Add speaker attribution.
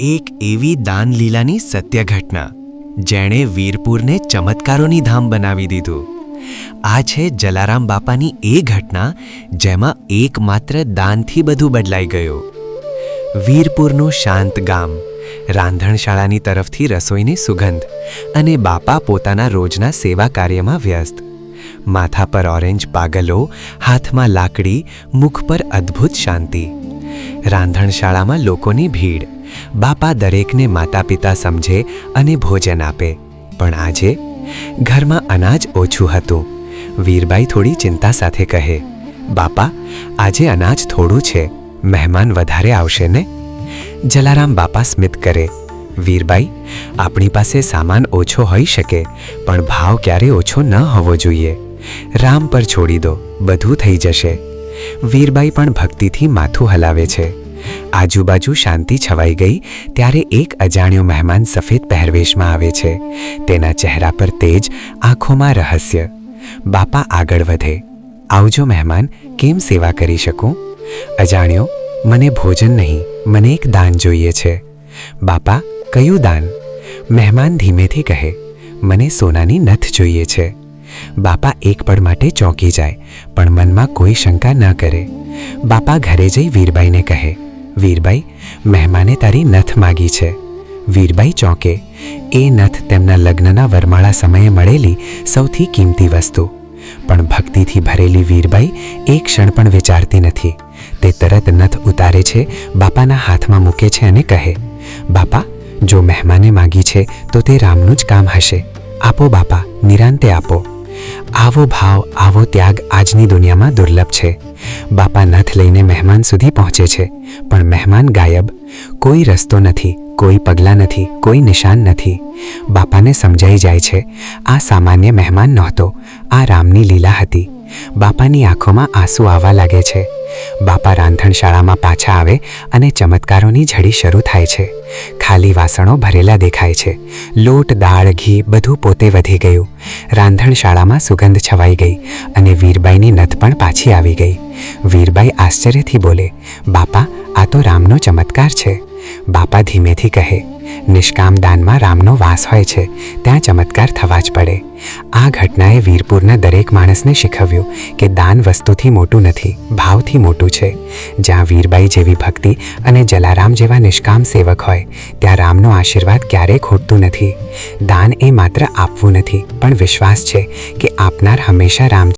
Speaker 1: એક એવી દાનલીલાની સત્ય ઘટના જેણે વીરપુરને ચમત્કારોની ધામ બનાવી દીધું. આ છે જલારામ બાપાની એ ઘટના, જેમાં એકમાત્ર દાનથી બધું બદલાઈ ગયું. વીરપુરનું શાંત ગામ, રાંધણશાળાની તરફથી રસોઈની સુગંધ અને બાપા પોતાના રોજના સેવા કાર્યમાં વ્યસ્ત. માથા પર ઓરેન્જ પાગલો, હાથમાં લાકડી, મુખ પર અદ્ભુત શાંતિ. રાંધણશાળામાં લોકોની ભીડ. બાપા દરેકને માતા પિતા સમજે અને ભોજન આપે. પણ આજે ઘરમાં અનાજ ઓછું હતું. વીરબાઈ થોડી ચિંતા સાથે કહે, બાપા, આજે અનાજ થોડું છે. મહેમાન વધારે આવશે ને? જલારામ બાપા સ્મિત કરે, વીરબાઈ, આપણી પાસે સામાન ઓછો હોઈ શકે, પણ ભાવ ક્યારે ઓછો ન હોવો જોઈએ. રામ પર છોડી દો, બધું થઈ જશે. વીરબાઈ પણ ભક્તિથી માથું હલાવે છે. આજુબાજુ શાંતિ છવાઈ ગઈ ત્યારે એક અજાણ્યો મહેમાન સફેદ પહેરવેશમાં આવે છે. તેના ચહેરા પર તેજ, આંખોમાં રહસ્ય. બાપા આગળ વધે. આવજો મહેમાન, કેમ સેવા કરી શકું? અજાણ્યો, મને ભોજન નહીં, મને એક દાન જોઈએ છે. બાપા, કયું દાન? મહેમાન ધીમેથી કહે, મને સોનાની નથ જોઈએ છે. બાપા એક પળ માટે ચોંકી જાય, પણ મનમાં કોઈ શંકા ન કરે. બાપા ઘરે જઈ વીરબાઈને કહે વીરબાઈ મહેમાને તારી નથ માગી છે. વીરબાઈ ચોંકે, એ નથ તેમના લગ્નના વરમાળા સમયે મળેલી સૌથી કિંમતી વસ્તુ. પણ ભક્તિથી ભરેલી વીરબાઈ એક ક્ષણ પણ વિચારતી નથી. તે તરત નથ ઉતારે છે, બાપાના હાથમાં મૂકે છે અને કહે, બાપા, જો મહેમાને માગી છે, તો તે રામનું જ કામ હશે. આપો બાપા, નિરાંતે આપો. આવો ભાવ, આવો ત્યાગ આજની દુનિયામાં દુર્લભ છે. બાપા નથ લઈને મહેમાન સુધી પહોંચે છે. પણ મહેમાન ગાયબ. કોઈ રસ્તો નથી, કોઈ પગલાં નથી, કોઈ નિશાન નથી. બાપાને સમજાઈ જાય છે, આ સામાન્ય મહેમાન નહોતો, આ રામની લીલા હતી. બાપાની આંખોમાં આંસુ આવવા લાગે છે. બાપા રાંધણશાળામાં પાછા આવે અને ચમત્કારોની ઝડી શરૂ થાય છે. ખાલી વાસણો ભરેલા દેખાય છે. લોટ, દાળ, ઘી બધું પોતે વધી ગયું. રાંધણશાળામાં સુગંધ છવાઈ ગઈ અને વીરબાઈની નથ પણ પાછી આવી ગઈ. વીરબાઈ આશ્ચર્યથી બોલે, બાપા, આ તો રામનો ચમત્કાર છે. બાપા ધીમેથી કહે નિષ્કામ દાનમાં રામનો વાસ હોય છે. ત્યાં ચમત્કાર થવા જ પડે. આ ઘટનાએ વીરપુરના દરેક માણસને શીખવ્યું કે દાન વસ્તુથી મોટું નથી, ભાવથી મોટું છે. જ્યાં વીરબાઈ જેવી ભક્તિ અને જલારામ જેવા નિષ્કામ સેવક હોય, ત્યાં રામનો આશીર્વાદ ક્યારેય ખોટતું નથી. દાન એ માત્ર આપવું નથી, પણ વિશ્વાસ છે કે આપનાર હંમેશા રામ